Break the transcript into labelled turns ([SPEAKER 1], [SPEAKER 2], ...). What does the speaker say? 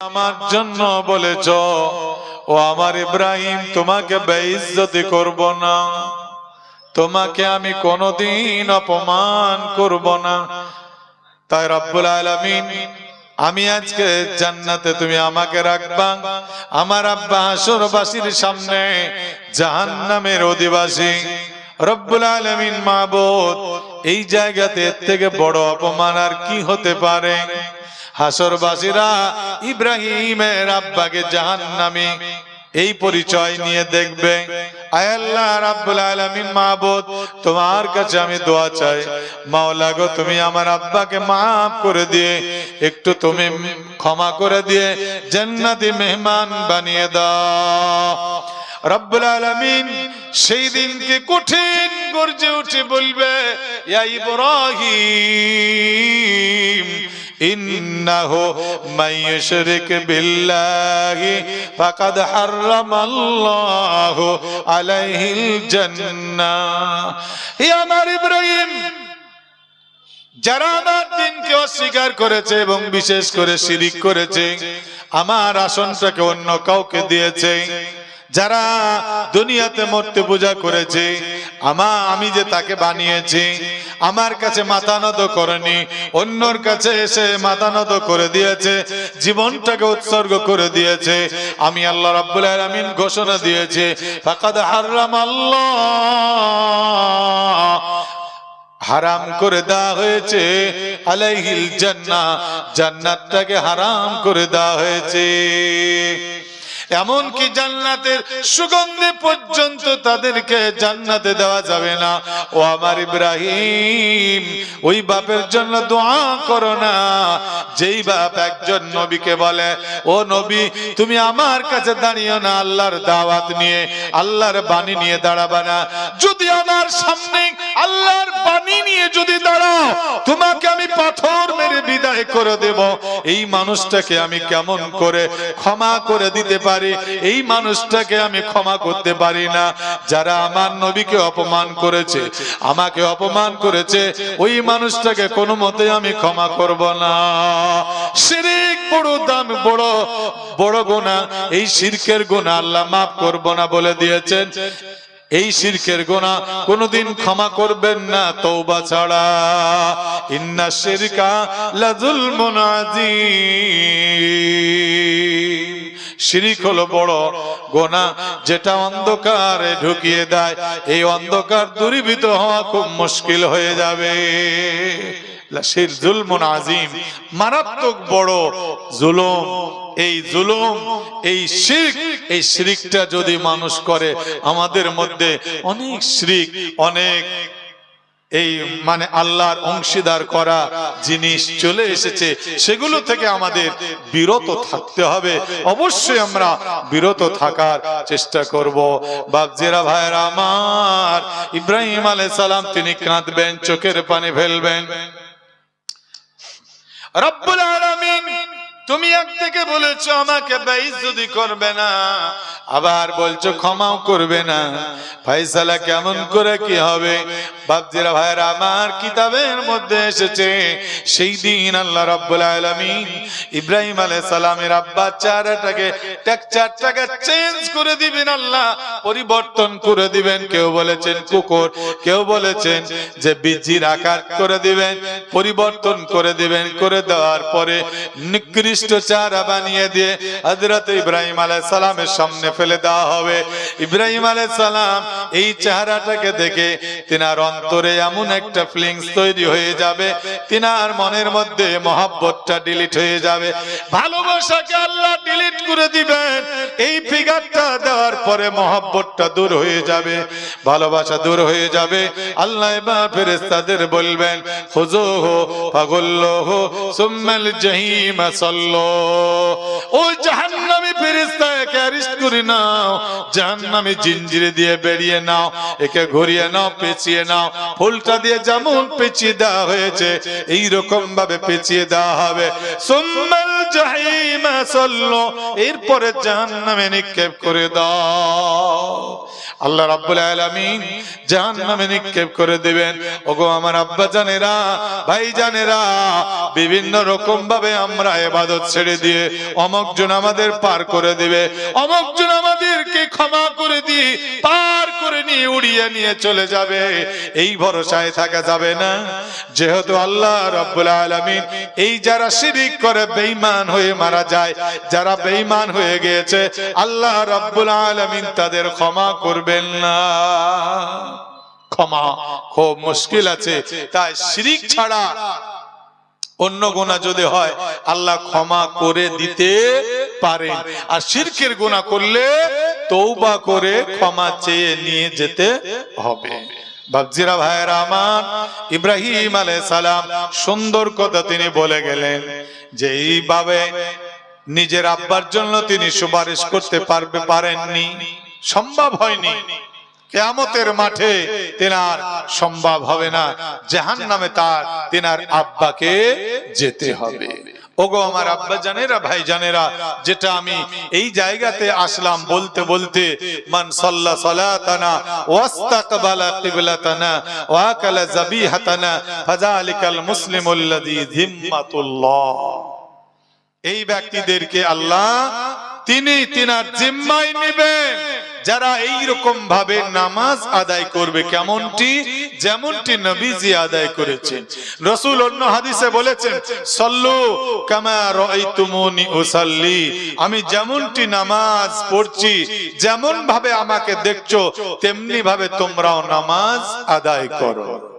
[SPEAKER 1] আমার জন্য বলেছ, ও আমার ইব্রাহিম, তোমাকে বেইজ্জতি করব না। তোমাকে আমি কোনোদিন অপমান করব না। তাই রব্বুল আলামিন, আমি আজকে জান্নাতে তুমি আমাকে রাখবা। আমার আব্বা হাসরবাসীর সামনে জাহান্নামের অধিবাসী। রব্বুল আলামিন মাবুদ, এই জায়গাতে এর থেকে বড় অপমান আর কি হতে পারে? হাসরবাসীরা, ইব্রাহিমের আব্বাকে জাহান্নামী। এই পরিচয় নিয়ে দেখবে আল্লাহ রাব্বুল আলামিন মাবুদ তোমার কাছে আমি দোয়া চাই। মাওলা গো, তুমি আমার আব্বাকে maaf করে দিয়ে, একটু তুমি ক্ষমা করে দিয়ে জান্নাতি মেহমান বানিয়ে দাও। রব্বুল আলামিন সেই দিনকে কঠিন গর্জে উঠে বলবে, ইয়া ইব্রাহিম মান ইউশরিক বিল্লাহি ফাকাদ হারামাল্লাহু আলাইহিল জান্নাহ হে আমার ইব্রাহিম, যারা আমার দিনকে অস্বীকার করেছে এবং বিশেষ করে শিরিক করেছে, আমার আসনটাকে অন্য কাউকে দিয়েছে। যারা দুনিয়াতে মূর্তি পূজা করেছে আমা, আমি যে তাকে বানিয়েছি, আমার কাছে মাথা নত করেনি, অন্যর কাছে এসে মাথা নত করে দিয়েছে, জীবনটাকে উৎসর্গ করে দিয়েছে, আমি আল্লাহ রাব্বুল আলামিন ঘোষণা দিয়েছে, ফাকাদ হারাম আল্লাহ হারাম করে দেওয়া হয়েছে, আলাইহিল জান্নাহ, জান্নাতটাকে হারাম করে দেওয়া হয়েছে। এমনকি জান্নাতের সুগন্ধে পর্যন্ত তাদেরকে জান্নাতে দেওয়া যাবে না। ও আমার ইব্রাহিম ওই বাপের জন্য দোয়া করো না। যেই বাপ একজন নবীকে বলে ও নবী তুমি আমার কাছে দাঁড়িয়ে না আল্লাহর দাওয়াত নিয়ে আল্লাহর বাণী নিয়ে দাঁড়াবা না। যদি আমার সামনে আল্লাহর বাণী নিয়ে যদি দাঁড়াও, তোমাকে আমি পাথর মেরে বিদায় করে দেব। এই মানুষটাকে আমি কেমন করে ক্ষমা করে দিতে পারি? এই মানুষটাকে আমি ক্ষমা করতে পারি না। যারা আমার নবীকে অপমান করেছে, আমাকে অপমান করেছে, ওই মানুষটাকে কোনো মতে আমি ক্ষমা করব না। শিরিক বড় দাম, বড় বড় গোনা এই শিরকের গোনা আল্লাহ মাফ করব না বলে দিয়েছেন। এই শিরকের গোনা কোনদিন ক্ষমা করবেন না তৌবা ছাড়া। ইন্না শিরকা লাজুল আযীম। শিরিক হলো বড় গোনা, যেটা অন্ধকারে ঢুকিয়ে দেয়। এই অন্ধকার দূরীভূত হওয়া খুব মুশকিল হয়ে যাবে। আজিম, মারাত্মক বড় জুলুম। এই জুলুম, এই শিরক, এই শিরিকটা যদি মানুষ করে, আমাদের মধ্যে অনেক শিরিক, অনেক এই মানে আল্লাহর অংশীদার করা জিনিস চলে এসেছে, সেগুলো থেকে আমাদের বিরত থাকতে হবে। অবশ্যই আমরা বিরত থাকার চেষ্টা করব। বাবজেরা ভাইরা আমার, ইব্রাহিম আলাইহিস সালাম, তিনি কাঁদবেন, চোখের পানি ফেলবেন। রব্বুল আলামিন, তুমি এক থেকে বলেছ, আমাকে বেইজ্জতি করবে না। আবার বলছো ক্ষমাও করবে না। ফাইসালা কেমন করে কি হবে? বাপজিরা ভাইরা আমার কিতাবের মধ্যে এসেছে, সেই দিন আল্লাহ রাব্বুল আলামিন ইব্রাহিম আলাইহিস সালামের আব্বা চারাটাকে টেকচারটাকে চেঞ্জ করে দিবেন আল্লাহ, পরিবর্তন করে দিবেন। কেউ বলেছেন কুকুর, কেউ বলেছেন যে বীজির আকার করে দিবেন, পরিবর্তন করে দিবেন। করে দেওয়ার পরে নিকৃষ্ট চারা বানিয়ে দিয়ে হযরত ইব্রাহিম আলাইহিস সালামের সামনে ফেলে দেওয়া হবে। ইব্রাহিম সালাম এই চেহারাটাকে দেখে তিনার অন্তরে এমন একটা ফিলিংস তৈরি হয়ে যাবে, তিনার মনের মধ্যে মহাব্বতটা ডিলিট হয়ে যাবে। ভালোবাসাকে আল্লাহ ডিলিট করে দিবেন, এই ফিগারটা দেওয়ার পরে মহাব্বতটা দূর হয়ে যাবে, ভালোবাসা দূর হয়ে যাবে। আল্লাহ এবার ফেরেশতাদের বলবেন খুজুহু ফাগুল্লুহু সুম্মাল জাহিম সাল্লো। ফেরেশতাকে অ্যারেস্ট করে নাও নামে জিঞ্জিরে দিয়ে বেরিয়ে নাও, একে ঘুরিয়ে নাও, পেঁচিয়ে নাও, ফুলটা দিয়ে যেমন পেঁচিয়ে দেওয়া হয়েছে এই রকম ভাবে পেঁচিয়ে দেওয়া হবে। সুম্মাল জাহিমা সাল্লু এরপরে জাহান্নামে নিক্ষেপ করে দাও। আল্লাহ রাব্বুল আলামিন জাহান্নামে নিক্ষেপ করে দিবেন। ওগো আমার আব্বা জানেরা, ভাই জানেরা, বিভিন্ন রকম ভাবে আমরা ইবাদত ছেড়ে দিয়ে অমুক জন আমাদের পার করে দিবে। অমুক জন আমাদেরকে ক্ষমা করে দিয়ে পার করে নিয়ে উড়িয়ে নিয়ে চলে যাবে। এই ভরসায় থাকা যাবে না। যেহেতু আল্লাহ রাব্বুল আলামিন এই যারা শিরিক করে, বেঈমান হয়ে মারা যায়, যারা বেঈমান হয়ে গিয়েছে, আল্লাহ রাব্বুল আলামিন তাদের ক্ষমা করবেন না। ক্ষমা খুব মুশকিল আছে, তাই শিরিক ছাড়া অন্য গোনা যদি হয়, আল্লাহ ক্ষমা করে দিতে পারেন আর শিরকের গোনা করলে তৌবা করে ক্ষমা চেয়ে নিয়ে যেতে হবে। বাবজিরা ভাইয়েরা আমার, ইব্রাহিম আলাইহিস সালাম সুন্দর কথা তিনি বলে গেলেন যে এইভাবে নিজের আব্বার জন্য তিনি সুপারিশ করতে পারবে, পারেননি, সম্ভব হয়নি। কেয়ামতের মাঠে তেনার সম্ভব হবে না জাহান নামে তার, তেনার আব্বাকে যেতে হবে। ওগো আমার আব্বা জানেরা, ভাই জানেরা, যেটা আমি এই জায়গাতে আসলাম বলতে বলতে, মান সাল্লা সালাতানা, ওয়াস্তাকবালা কিবলাতানা, ওয়াকালা যাবিহাতানা ফাযালিকাল মুসলিমুল্লাযী যিম্মাতুল্লাহ। এই ব্যক্তিদেরকে আল্লাহ তিনি তিনার জিম্মায় নেবেন। যারা এই রকম ভাবে নামাজ আদায় করবে কেমনটি? যেমনটি নবীজি আদায় করেছেন। রসুল অন্য হাদিসে বলেছেন, সল্লু কামা রাআইতুমুনি উসাল্লি। আমি যেমনটি নামাজ পড়ছি যেমন ভাবে আমাকে দেখছ তেমনি ভাবে তোমরাও নামাজ আদায় করো।